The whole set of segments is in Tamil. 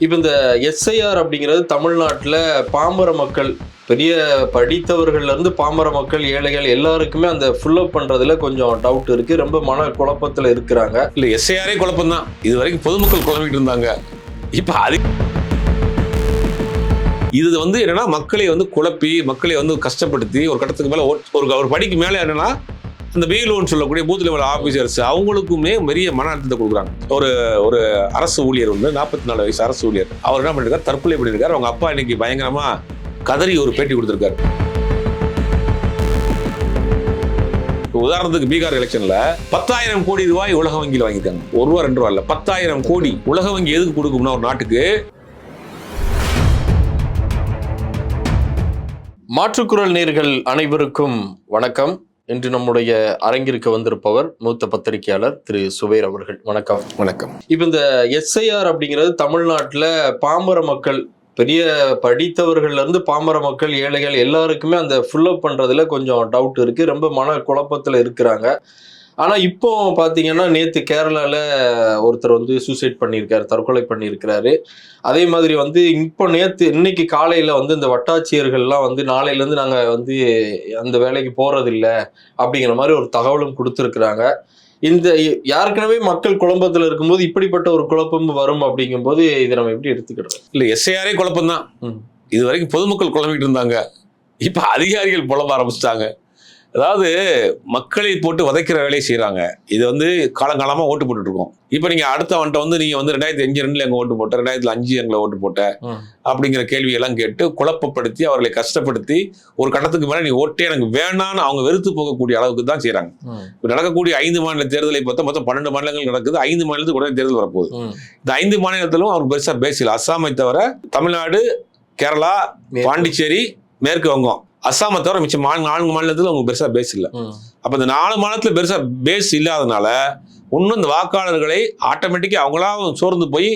இப்போ இந்த எஸ்ஐஆர் அப்படிங்கிறது தமிழ்நாட்டில் பாம்பர மக்கள் பெரிய படித்தவர்கள்ல இருந்து மக்கள் ஏழைகள் எல்லாருக்குமே அந்த ஃபுல்லப் பண்ணுறதுல கொஞ்சம் டவுட் இருக்குது ரொம்ப மன குழப்பத்தில் இருக்கிறாங்க. இல்லை எஸ்ஐஆரே குழப்பம் தான். இது வரைக்கும் பொதுமக்கள் குழம்பிட்டு இருந்தாங்க. இப்போ அது இது வந்து என்னன்னா மக்களை வந்து குழப்பி மக்களை வந்து கஷ்டப்படுத்தி ஒரு கட்டத்துக்கு மேலே ஒரு- ஒரு ஒரு படிக்கு மேலே என்னன்னா இந்த பிஎல்ஓன்னு சொல்லக்கூடிய பூத் லெவல் ஆஃபீஸர்ஸ் அவங்களுக்குமே பெரிய மன அழுத்தத்தை கொடுக்குறாங்க. ஒரு ஒரு அரசு ஊழியர் வந்து நாற்பத்தி நாலு வயசு அரசு ஊழியர். அவர் என்ன பண்ணிருக்காரு? தற்கொலை பண்ணியிருக்காரு அவங்க அப்பா இன்னைக்கு பயங்கரமா கதறி ஒரு பேட்டி கொடுத்துருக்காரு. உதாரணத்துக்கு பீகார் எலெக்ஷன்ல பத்தாயிரம் கோடி ரூபாய் உலக வங்கியில் வாங்கிட்டாங்க ஒரு ரூபா ரெண்டு ரூபா இல்ல. பத்தாயிரம் கோடி உலக வங்கி எதுக்கு கொடுக்கும்னா ஒரு நாட்டுக்கு மாற்றுக்குரல் நேர்கள் அனைவருக்கும் வணக்கம். இன்று நம்முடைய அரங்கிற்கு வந்திருப்பவர் மூத்த பத்திரிகையாளர் திரு சுபேர் அவர்கள். வணக்கம். வணக்கம். இப்போ இந்த எஸ்ஐஆர் அப்படிங்கிறது தமிழ்நாட்டில் பாமர மக்கள் பெரிய படித்தவர்கள்ல இருந்து பாமர மக்கள் ஏழைகள் எல்லாருக்குமே அந்த ஃபுல்லப் பண்றதுல கொஞ்சம் டவுட் இருக்கு. ரொம்ப மன குழப்பத்துல இருக்கிறாங்க. ஆனா இப்போ பாத்தீங்கன்னா நேத்து கேரளால ஒருத்தர் வந்து சூசைட் பண்ணியிருக்காரு தற்கொலை பண்ணியிருக்கிறாரு. அதே மாதிரி வந்து இப்போ நேத்து இன்னைக்கு காலையில வந்து இந்த வட்டாட்சியர்கள்லாம் வந்து நாளையில இருந்து நாங்க வந்து அந்த வேலைக்கு போறதில்ல அப்படிங்கிற மாதிரி ஒரு தகவலும் கொடுத்துருக்குறாங்க. இந்த யாருக்கனவே மக்கள் குழப்பத்துல இருக்கும்போது இப்படிப்பட்ட ஒரு குழப்பம் வரும் அப்படிங்கும்போது இதை நம்ம எப்படி எடுத்துக்கிறது? இல்ல எஸ்ஐஆரே குழப்பம் தான் ம். இது வரைக்கும் பொதுமக்கள் குழம்பிட்டு இருந்தாங்க. இப்ப அதிகாரிகள் புலம்ப ஆரம்பிச்சிட்டாங்க. அதாவது மக்களை போட்டு வதைக்கிற வேலையை செய்றாங்க. இது வந்து காலங்காலமா ஓட்டு போட்டுட்டு இருக்கோம் இப்போ நீங்க அடுத்த வந்துட்ட வந்து நீங்க வந்து ரெண்டாயிரத்தி அஞ்சு ரெண்டுல எங்க ஓட்டு போட்ட ரெண்டாயிரத்தி அஞ்சு எங்களை ஓட்டு போட்ட அப்படிங்கிற கேள்வியெல்லாம் கேட்டு குழப்பப்படுத்தி அவர்களை கஷ்டப்படுத்தி ஒரு கட்டத்துக்கு மேல நீ ஓட்டே எனக்கு வேணான்னு அவங்க வெறுத்து போகக்கூடிய அளவுக்கு தான் செய்றாங்க. இப்போ நடக்கக்கூடிய ஐந்து மாநில தேர்தலை பார்த்தா மொத்தம் பன்னெண்டு மாநிலங்கள் நடக்குது. ஐந்து மாநிலத்துக்கு உடனே தேர்தல் வரப்போகுது. இந்த ஐந்து மாநிலத்திலும் அவருக்கு பெருசா பேசல. அஸ்ஸாமை தவிர தமிழ்நாடு கேரளா பாண்டிச்சேரி மேற்கு வங்கம். அஸ்ஸாமை தவிர மிச்சம் நான்கு நான்கு மாநிலத்தில் அவங்க பெருசா பேஸ் இல்லை. அப்போ இந்த நாலு மாநிலத்தில் பெருசா பேஸ் இல்லாதனால இன்னும் இந்த வாக்காளர்களை ஆட்டோமேட்டிக்காக அவங்களா சோர்ந்து போய்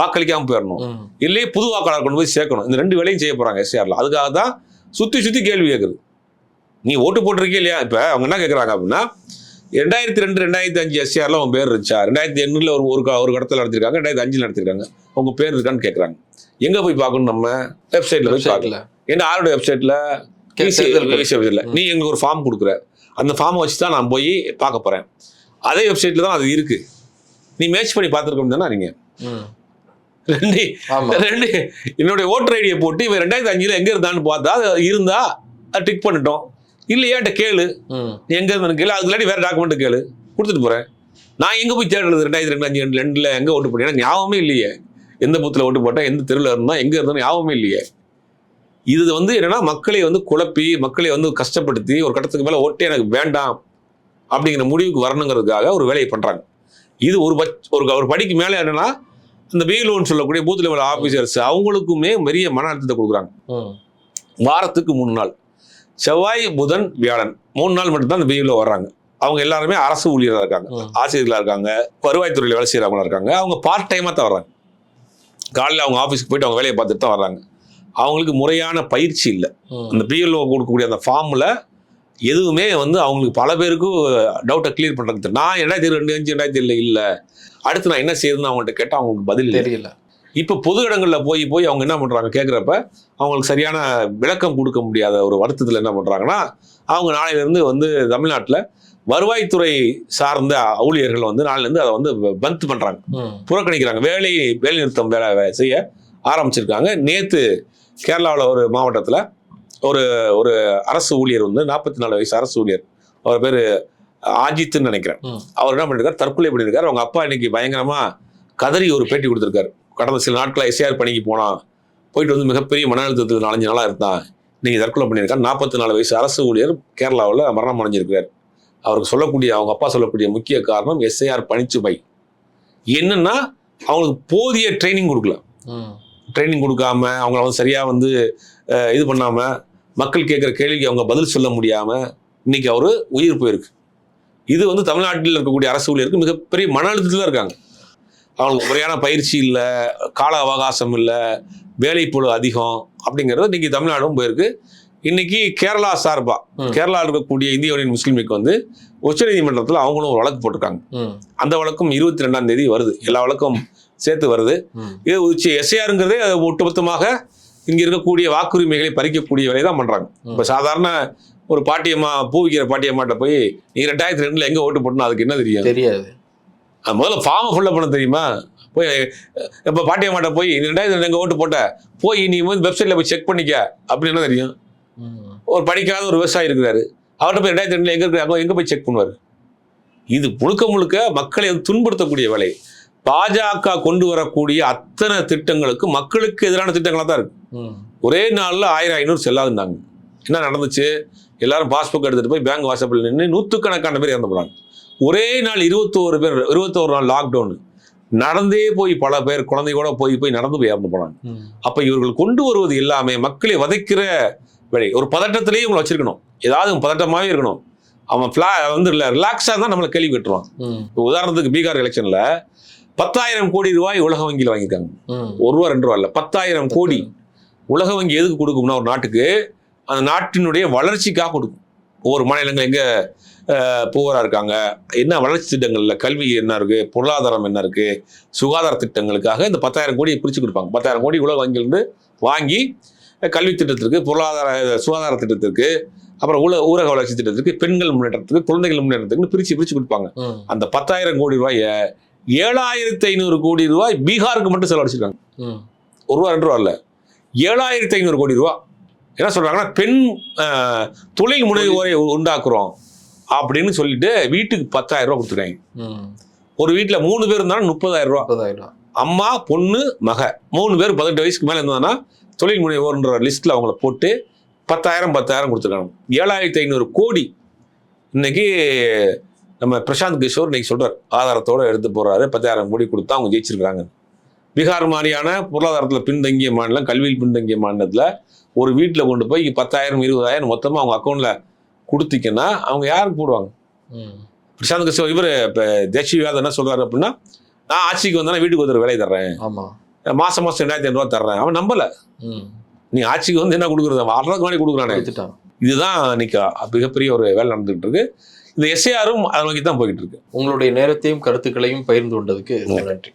வாக்களிக்காம போயிடணும் இல்லையே புது வாக்காளர் கொண்டு போய் சேர்க்கணும். இந்த ரெண்டு வேலையும் செய்ய போறாங்க எஸ்ஆர்ல அதுக்காக தான் சுத்தி சுத்தி கேள்வி கேட்குது நீ ஓட்டு போட்டிருக்கே இல்லையா? இப்போ அவங்க என்ன கேட்குறாங்க அப்படின்னா ரெண்டாயிரத்தி ரெண்டு ரெண்டாயிரத்தி அஞ்சு எஸ்ஆர்ல உங்க பேர் இருந்துச்சா? ரெண்டாயிரத்தி எண்ணூறுல ஒரு ஒரு ஒரு கடத்தில் நடத்திருக்காங்க ரெண்டாயிரத்தி அஞ்சில் நடத்திருக்காங்க. உங்க பேர் இருக்கான்னு கேட்குறாங்க எங்க போய் பார்க்கணும் நம்ம? வெப்சைட்ல போய் பார்க்கலாம். என்ன யாரோட வெப்சைட்ல தேர்தல் நீ எங்களுக்கு ஒரு ஃபார்ம் கொடுக்குற. அந்த ஃபார்மை வச்சு தான் நான் போய் பார்க்க போறேன். அதே வெப்சைட்ல தான் அது இருக்கு. நீ மேட்ச் பண்ணி பார்த்துருக்கோம் தானே நீங்க. ரெண்டு ரெண்டு என்னுடைய ஓட்டர் ஐடியை போட்டு இவன் ரெண்டாயிரத்தி அஞ்சுல எங்க இருந்தான்னு பார்த்தா அது இருந்தா அதை டிக் பண்ணிட்டோம். இல்லையாட்ட கேளு. எங்க இருந்து கேளு. அதுக்கு இல்லாட்டி வேற டாக்குமெண்ட் கேளு. கொடுத்துட்டு போறேன். நான் எங்க போய் தேடுறது ரெண்டாயிரத்தி ரெண்டு அஞ்சு ரெண்டு ரெண்டுல எங்க ஓட்டு போட்டேன் ஞாபகமே இல்லையே. எந்த பூத்துல ஓட்டு போட்டேன் எந்த தெருவில் இருந்தா எங்க இருந்தோம் ஞாபகமே இல்லையே. இது வந்து என்னன்னா மக்களை வந்து குழப்பி மக்களை வந்து கஷ்டப்படுத்தி ஒரு கட்டத்துக்கு மேல ஓட்டே எனக்கு வேண்டாம் அப்படிங்கிற முடிவுக்கு வரணுங்கிறதுக்காக ஒரு வேலையை பண்றாங்க. இது ஒரு பட்ச ஒரு ஒரு படிக்கு மேல என்னன்னா இந்த பிஎல்ஓன்னு சொல்லக்கூடிய பூத் லெவல் ஆஃபீஸர்ஸ் அவங்களுக்குமே பெரிய மன அழுத்தத்தை கொடுக்குறாங்க. வாரத்துக்கு மூணு நாள். செவ்வாய் புதன் வியாழன் மூணு நாள் மட்டும்தான் இந்த பிஎல்ஓ வர்றாங்க. அவங்க எல்லாருமே அரசு ஊழியராக இருக்காங்க. ஆசிரியர்களாக இருக்காங்க வருவாய்த்துறையில் வேலை செய்கிறவங்களா இருக்காங்க. அவங்க பார்ட் டைமாக தான் வர்றாங்க. காலையில் அவங்க ஆஃபீஸ்க்கு போயிட்டு அவங்க வேலையை பார்த்துட்டு தான் வர்றாங்க. அவங்களுக்கு முறையான பயிற்சி இல்லை. அந்த பிஎல்ஓ கொடுக்கக்கூடிய அந்த ஃபார்மில் எதுவுமே வந்து அவங்களுக்கு பல பேருக்கு டவுட்டை கிளியர் பண்ணுறது. நான் ரெண்டாயிரத்தி ரெண்டு அஞ்சு ரெண்டாயிரத்தி ஏழு இல்லை அடுத்து நான் என்ன செய்யறதுன்னு அவங்கள்ட்ட கேட்டால் அவங்களுக்கு பதில் இல்லை தெரியல இப்போ பொது இடங்களில் போய் போய் அவங்க என்ன பண்ணுறாங்க கேட்குறப்ப அவங்களுக்கு சரியான விளக்கம் கொடுக்க முடியாத ஒரு வருத்தத்தில் என்ன பண்ணுறாங்கன்னா அவங்க நாளையிலேருந்து வந்து தமிழ்நாட்டில் வருவாய்த்துறை சார்ந்த ஊழியர்கள் வந்து நாளையிலேருந்து அதை வந்து பந்த் பண்ணுறாங்க. புறக்கணிக்கிறாங்க வேலை வேலை நிறுத்தம் வேலை செய்ய ஆரம்பிச்சிருக்காங்க. நேற்று கேரளாவில் ஒரு மாவட்டத்தில் ஒரு ஒரு அரசு ஊழியர் வந்து நாற்பத்தி நாலு வயசு அரசு ஊழியர். அவர் பேர் ஆஜித்னு நினைக்கிறேன். அவர் என்ன பண்ணிருக்காரு? தற்கொலை பண்ணியிருக்காரு அவங்க அப்பா இன்னைக்கு பயங்கரமா கதறி ஒரு பேட்டி கொடுத்துருக்காரு. கடந்த சில நாட்களா எஸ்ஆர் பணிக்கு போனான் போயிட்டு வந்து மிகப்பெரிய மன அழுத்தத்தில் நாலஞ்சு நாளா இருந்தான் இன்னைக்கு தற்கொலை பண்ணியிருக்காரு நாற்பத்தி நாலு வயசு அரசு ஊழியர் கேரளாவில் மரணம் அடைஞ்சிருக்காரு அவருக்கு சொல்லக்கூடிய அவங்க அப்பா சொல்லக்கூடிய முக்கிய காரணம் எஸ்ஐஆர் பணிச்சுமை. என்னன்னா அவங்களுக்கு போதிய ட்ரைனிங் கொடுக்கல. ட்ரைனிங் கொடுக்காம அவங்கள வந்து சரியாக வந்து இது பண்ணாமல் மக்கள் கேட்குற கேள்விக்கு அவங்க பதில் சொல்ல முடியாமல் இன்னைக்கு அவர் உயிர் போயிருக்கு. இது வந்து தமிழ்நாட்டில் இருக்கக்கூடிய அரசு ஊழியருக்கு மிகப்பெரிய மன அழுத்தத்தில் இருக்காங்க. அவங்களுக்கு முறையான பயிற்சி இல்லை கால அவகாசம் இல்லை வேலைப்பொழு அதிகம் அப்படிங்கிறது இன்றைக்கி தமிழ்நாடும் போயிருக்கு. இன்னைக்கு கேரளா சார்பா ம். கேரளாவில் இருக்கக்கூடிய இந்திய யூனியன் முஸ்லீம் லீக் வந்து உச்சநீதிமன்றத்தில் அவங்களும் ஒரு வழக்கு போட்டிருக்காங்க. அந்த வழக்கும் இருபத்தி ரெண்டாம் தேதி வருது. எல்லா வழக்கும் சேர்த்து வருது. இது எஸ்ஏஆருங்கிறதே ஒட்டுமொத்தமாக இங்க இருக்கக்கூடிய வாக்குரிமைகளை பறிக்கக்கூடிய வேலையை தான் பண்றாங்க. இப்ப சாதாரண ஒரு பாட்டியம்மா பூ விற்கிற பாட்டியம்மாட்ட போய் நீ ரெண்டாயிரத்தி ரெண்டுல எங்க ஓட்டு போட்டணும் அதுக்கு என்ன தெரியும்? தெரியாது. முதல்ல ஃபார்மை ஃபுல்லப் பண்ண தெரியுமா? போய் இப்போ பாட்டியம்மாட்ட போய் ரெண்டாயிரத்தி ரெண்டு எங்க ஓட்டு போட்ட? போய் நீ வந்து வெப்சைட்ல போய் செக் பண்ணிக்க. அப்படின்னு என்ன தெரியும்? ஒரு படிக்காத ஒரு விவசாயி இருக்கிறாரு. அவர்கிட்ட போய் ரெண்டாயிரத்தி ரெண்டுல எங்க இருக்கிறாங்க எங்க போய் செக் பண்ணுவார்? இது முழுக்க முழுக்க மக்களை வந்து துன்புறுத்தக்கூடிய வேலை. பாஜக கொண்டு வரக்கூடிய அத்தனை திட்டங்களுக்கு மக்களுக்கு எதிரான திட்டங்களாக தான் இருக்கு. ஒரே நாளில் ஆயிரம் ஐநூறு செல்லாதுந்தாங்க என்ன நடந்துச்சு? எல்லாரும் பாஸ்புக் எடுத்துட்டு போய் பேங்க் வாசப்பில் நின்று நூற்றுக்கணக்கான பேர் இறந்து போனாங்க. ஒரே நாள் இருபத்தோரு பேர் இருபத்தோரு நாள் லாக்டவுன் நடந்தே போய் பல பேர் குழந்தையோட போய் போய் நடந்து போய் இறந்து போனாங்க. அப்ப இவர்கள் கொண்டு வருவது எல்லாமே மக்களை வதைக்கிற வேலை ஒரு பதட்டத்திலேயே இவங்களை வச்சிருக்கணும். ஏதாவது பதட்டமாவே இருக்கணும். அவன் ஃபிளா வந்து இல்லை ரிலாக்ஸாக தான் நம்மளை கேள்வி கேட்டுருவான் ம், இப்போ உதாரணத்துக்கு பீகார் எலெக்ஷன்ல பத்தாயிரம் கோடி ரூபாய் உலக வங்கியில் வாங்கியிருக்காங்க. ஒரு ரூபா ரெண்டு ரூபா இல்லை. பத்தாயிரம் கோடி. உலக வங்கி எதுக்கு கொடுக்கும்னா ஒரு நாட்டுக்கு அந்த நாட்டினுடைய வளர்ச்சிக்காக கொடுக்கும். ஒவ்வொரு மாநிலங்கள் எங்க புவராக இருக்காங்க. என்ன வளர்ச்சி திட்டங்கள்ல கல்வி என்ன இருக்கு? பொருளாதாரம் என்ன இருக்கு? சுகாதார திட்டங்களுக்காக இந்த பத்தாயிரம் கோடியை பிரித்து கொடுப்பாங்க. பத்தாயிரம் கோடி உலக வங்கியிலிருந்து வாங்கி கல்வி திட்டத்திற்கு பொருளாதார சுகாதார திட்டத்திற்கு அப்புறம் ஊர ஊரக வளர்ச்சி திட்டத்திற்கு பெண்கள் முன்னேற்றத்துக்கு குழந்தைகள் முன்னேற்றத்துக்கு பிரித்து பிரித்து கொடுப்பாங்க. அந்த பத்தாயிரம் கோடி ரூபாயை ஏழாயிரத்தி ஐநூறு கோடி ரூபாய் பீகாருக்கு மட்டும் செலவழிச்சிருக்காங்க. ஒரு ரூபா ரெண்டு ரூபா இல்லை. ஏழாயிரத்தி ஐநூறு கோடி ரூபா. என்ன சொல்றாங்கன்னா பெண் தொழில் முனைவோரை உண்டாக்குறோம் அப்படின்னு சொல்லிட்டு வீட்டுக்கு பத்தாயிரம் ரூபா கொடுத்துருக்காங்க. ஒரு வீட்டில் மூணு பேர் இருந்தாலும் முப்பதாயிரம் ரூபா. அம்மா பொண்ணு மக. மூணு பேர் பதினெட்டு வயசுக்கு மேலே இருந்தாங்கன்னா தொழில் முனைவோர்ன்ற லிஸ்ட்டில் அவங்கள போட்டு பத்தாயிரம் பத்தாயிரம் கொடுத்துருக்காங்க. ஏழாயிரத்தி ஐநூறு கோடி இன்னைக்கு நம்ம பிரசாந்த் கிஷோர் இன்னைக்கு சொல்றார். ஆதாரத்தோட எடுத்து போறாரு. பத்தாயிரம் கோடி கொடுத்தா அவங்க ஜெயிச்சிருக்காங்க பீகார் மாதிரியான பொருளாதாரத்தில் பின்தங்கிய மாநிலம் கல்வியில் பின்தங்கிய மாநிலத்தில் ஒரு வீட்டில் கொண்டு போய் பத்தாயிரம் இருபதாயிரம் மொத்தமாக அவங்க அக்கௌண்ட்ல கொடுத்தீங்கன்னா அவங்க யாருக்கு போடுவாங்க? பிரசாந்த் கிஷோர் இவர் இப்போ தேசிய என்ன சொல்றாரு அப்படின்னா நான் ஆட்சிக்கு வந்தேன்னா வீட்டுக்கு ஒருத்தர் வேலை தர்றேன். ஆமா. மாசம் மாசம் ரெண்டாயிரத்தி ஐநூறுவா தர்றேன். அவன் நம்பல. நீ ஆட்சிக்கு வந்து என்ன கொடுக்குறது? அறுபது மாதிரி கொடுக்குறானே. கொடுத்துட்டான். இதுதான் இன்னைக்கு மிகப்பெரிய ஒரு வேலை நடந்துகிட்டு இருக்கு இந்த எஸ்ஏஆரும் அதை நோக்கி தான் போய்கிட்டு இருக்கு உங்களுடைய நேரத்தையும் கருத்துக்களையும் பகிர்ந்து கொண்டதுக்கு நன்றி.